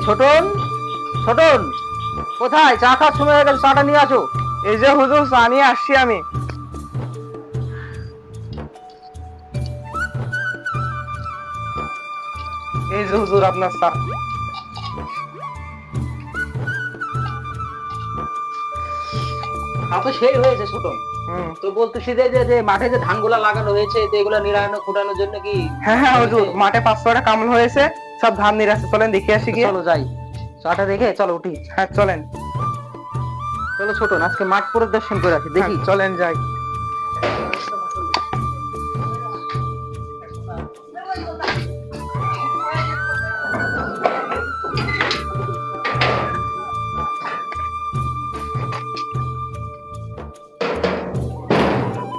এই ছোটন ছোটন কোথায়? চা খাওয়ার সময় হয়ে গেছে চাটা নিয়ে আসো। এই যে হুজুর চা নিয়ে আসছি আমি। এই যে হুজুর আপনার চা। তা তো সেই হয়েছে ছোটন। তো বলতেছি যে যে- যে মাঠে যে ধানগুলা লাগানো হয়েছে এগুলো নিরায়ন খোটানোর জন্য কি হ্যাঁ হ্যাঁ হুজুর মাঠে পাঁচ ছয়টা কামল হয়েছে। সব ধান নিয়ে নিরাছে চলেন দেখে আসি গিয়ে। চলো যাই। চাটা রেখে চলো উঠি। হ্যাঁ চলেন। চলো ছোটন আজকে মাঠ পরিদর্শন করে আসি দেখি। হ্যাঁ, চলেন যাই।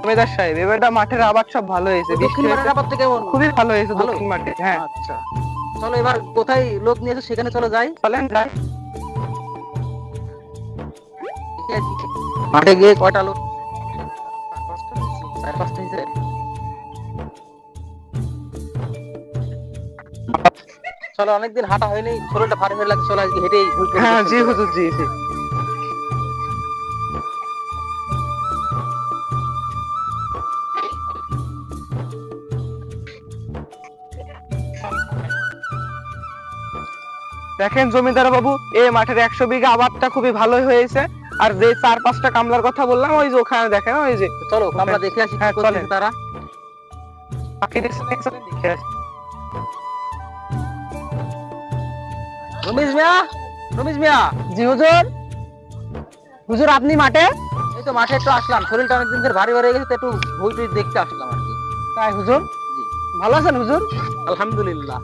জমিদার সাহেব এবারটা মাঠের আবাদ সব ভালো হয়েছে খুবই ভালো হয়েছে? দক্ষিণ মাঠে হ্যাঁ। আচ্ছা। চলো এবার কোথায় লোক নিয়েছো সেখানে চলো যাই। চলেন যাই। মাঠে গিয়ে কয়টা লোক? চার পাঁচটা হয়েছে। চলো অনেকদিন হাঁটা হয়নি শরীরটা ভারী হয়ে লাগছে চলো আজকে হেঁটেই হ্যাঁ জি হুজুর হুজুর জি। দেখেন জমিদার বাবু এই মাঠের একশো বিঘা আবাদটা খুবই ভালো হয়েছে। আর যে চার পাঁচটা কামলার কথা বললাম ওই যে ওখানে দেখেন ওই যে চলো আমরা দেখে আসি হ্যাঁ, চলেন। তারা। দেখে আসি। রমেশ মিয়া রমেশ মিয়া। জি হুজুর। হুজুর আপনি মাঠে? এই তো মাঠে একটু আসলাম শরীরটা অনেকদিন ধরে ভারী ভারী গেছে একটু বই টই দেখতে আসলাম আর কি। তাই হুজুর। ভালো আছেন হুজুর? আলহামদুলিল্লাহ।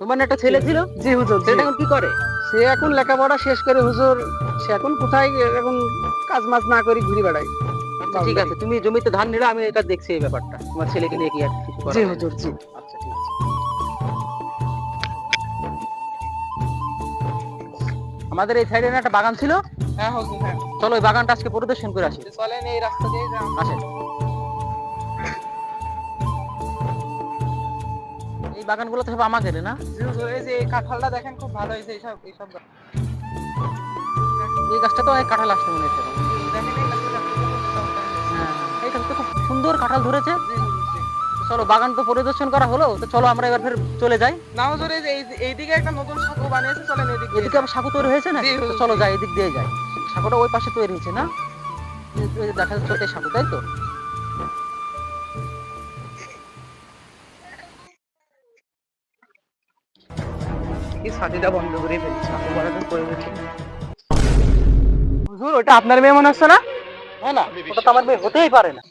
তোমার একটা ছেলে ছিল জি। হুজুর। এখন কি করে? সে এখন লেখাপড়া শেষ করে হুজুর সে এখন কোথায় এখন কাজ মাজ না করে ঘুরে বেড়ায়? আচ্ছা ঠিক আছে তুমি জমিতে ধান নিলে আমি এটা দেখছি এই ব্যাপারটা। তোমার ছেলেকে নিয়ে কি আর জি হুজুর জি। আচ্ছা ঠিক আছে। আমাদের এই সাইডে না একটা বাগান ছিল? হ্যাঁ হুজুর হ্যাঁ। চলো ওই বাগানটা আজকে পরিদর্শন করে আসি। চলেন এই রাস্তা দিয়ে আসেন। বাগানগুলো তো সব আমাদের না? এই যে কাঁঠালটা দেখেন খুব ভালো হয়েছে এইসব এইসব। এই গাছটা তো কাঁঠাল আসছে মনে হচ্ছে। এই গাছটা হ্যাঁ এই খুব সুন্দর কাঁঠাল ধরেছে। চলো বাগান তো পরিদর্শন করা হলো তো চলো আমরা এবার ফের চলে যাই। না হুজুর এই এইদিকে একটা নতুন সাঁকো বানিয়েছে চলেন এদিকে এদিকে আবার সাঁকো তৈরি হয়েছে না তো চলো। যাই এদিক দিয়ে যাই। সাঁকোটা ওই পাশে তৈরি হয়েছে না? দেখা যাচ্ছে সাঁকো তাই তো। এই ছাতিটা বন্ধ করে ফেলছি বানাতে করে হুজুর ওটা আপনার মেয়ে মনে হচ্ছে না? হ্যাঁ না ওটা তো আমার মেয়ে হতেই পারে না।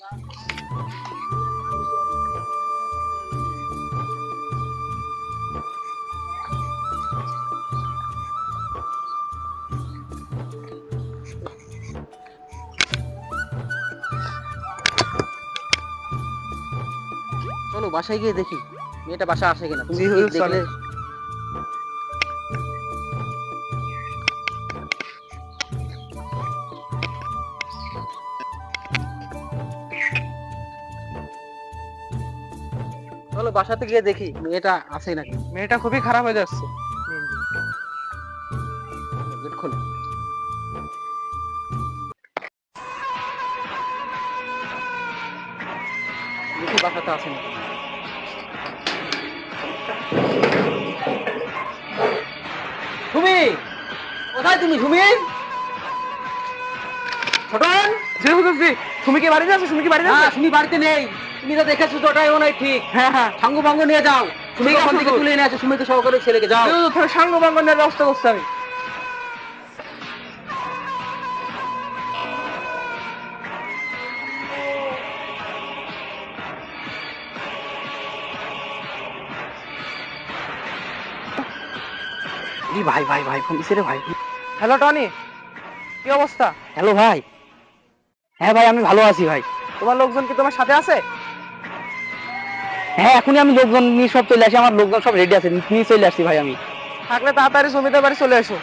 চলো বাসায় গিয়ে দেখি মেয়েটা বাসা আসে কিনা। তুমি দেখলে চলো বাসাতে গিয়ে দেখি মেয়েটা আসে নাকি। মেয়েটা খুবই খারাপ হয়ে যাচ্ছে। গেট খোলো। দেখি বাসাতে আসে নাকি। সুমি কোথায় তুমি সুমি? ছোটন? জি হুজুর জি। তুমি কি বাড়িতে আছো তুমি কি বাড়িতে আছো সুমি বাড়িতে নেই। তুমি তো দেখেছ তো ওটাই মনে হয় ঠিক। হ্যাঁ হ্যাঁ। সাঙ্গ ভাঙ্গ নিয়ে যাও। তুমি ওখান থেকে তুলে নিয়ে আসো সুমিকে সহকারে ছেলেকে যাও। সাঙ্গ বাঙ্গনের ব্যবস্থা করছি আমি। ভাই ভাই ভাই ফোন দিছে রে ভাই। Hello Tony. কি অবস্থা? হ্যালো ভাই। হ্যাঁ ভাই আমি ভালো আছি ভাই। তোমার লোকজন কি তোমার সাথে আছে? হ্যাঁ এখনই আমি লোকজন নিয়ে সব চলে আসি আমার লোকজন সব রেডি আছে নিয়ে চলে আসছি ভাই আমি। থাকলে তাড়াতাড়ি জমিদার বাড়ি চলে এসো।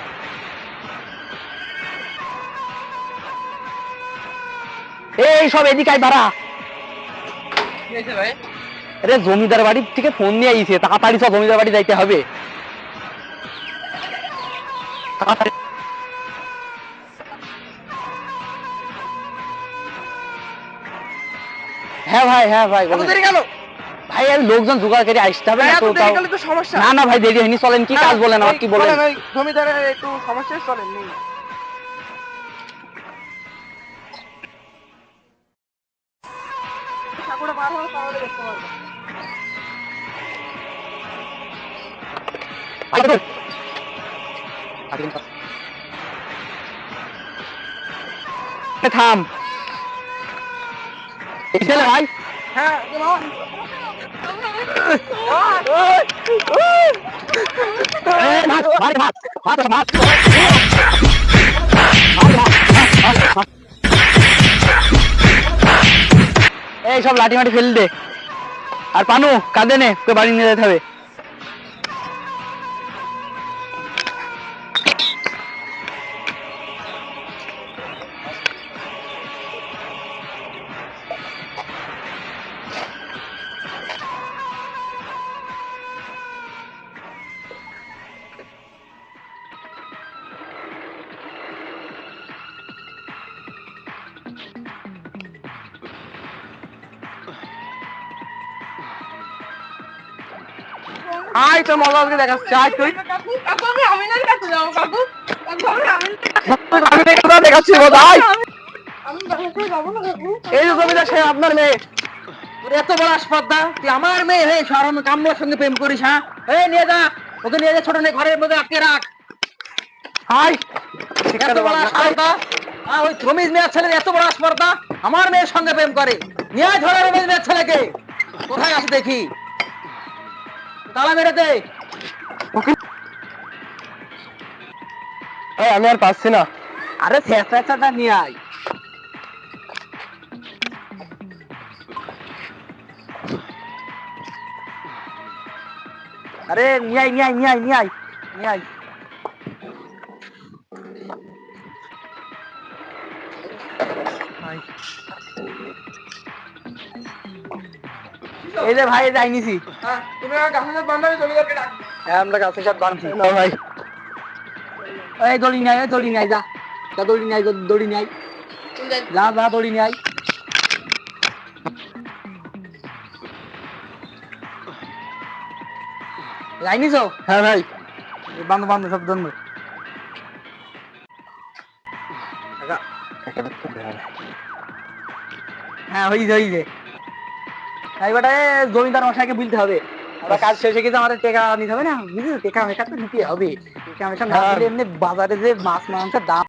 এই সব এদিকে আয় বাড়া। ভাই? আরে জমিদার বাড়ি থেকে ফোন নিয়ে আইছে তাড়াতাড়ি সব জমিদার বাড়ি যাইতে হবে। হ্যাঁ ভাই হ্যাঁ ভাই গেল ভাই আমি লোকজন জোগাড় করে আসতে হবে না তো না না ভাই দেরি হয়নি চলেন কি কাজ বলেন আমার কি বলেন? জমিদারের একটু সমস্যা চলেন। থাম। ভাই। হ্যাঁ। এই, সব লাঠি মাটি ফেল দে আর পানু কাঁদে নে তোকে বাড়ি নিয়ে যেতে হবে। আয় তোর মজা আজকে দেখাচ্ছি আয় তুই। আমি দেখাচ্ছি মজা আয় এই যে আপনার মেয়ে। তোর এত বড় আসপর্দা তুই আমার মেয়ে হয়ে সরম কামলার সঙ্গে প্রেম করিস হ্যাঁ? এই নিয়ে যা। ওকে নিয়ে যা ছোট নে ঘরের মধ্যে আটকে রাখ। হাই এত বড় আসপর্দা ওই রমিজ মেয়ের ছেলের এত বড় আসপর্দা আমার মেয়ের সঙ্গে প্রেম করে। নিয়ে ধরে রমিজ মেয়ের ছেলেকে। কোথায় আছে দেখি? তালা মেরে দে। আমি আর পাচ্ছি না। আরে ফেসাটা নিয়ে আয়। আরে নিয়ে আয় নিয়ে আয় নিয়ে আয় নিয়ে আয় নিয়ে আয় আয়। এই যে ভাই যে আই নিছি। হ্যাঁ, আমার গাছের সাথে বান্ধবী হ্যাঁ আমরা গাছের সাথে বানছি না ভাই। এই দড়ি নাই দড়ি নাই যা। যা দড়ি নাই দড়ি নাই যা। যা দড়ি নাই লাইনি সব হ্যাঁ ভাই। বান্ধ বান্ধ সব জন্ম হ্যাঁ হইছে হইছে এইবারে জমিদার মশাইকে বলতে হবে। আমরা কাজ শেষে গেছে আমাদের টেকা নিতে হবে না বুঝলি? টেকা মেকা তো নিতে হবে। টেকা মেকা না হ্যাঁ। দিলে এমনি বাজারে যে মাছ মাংসের দাম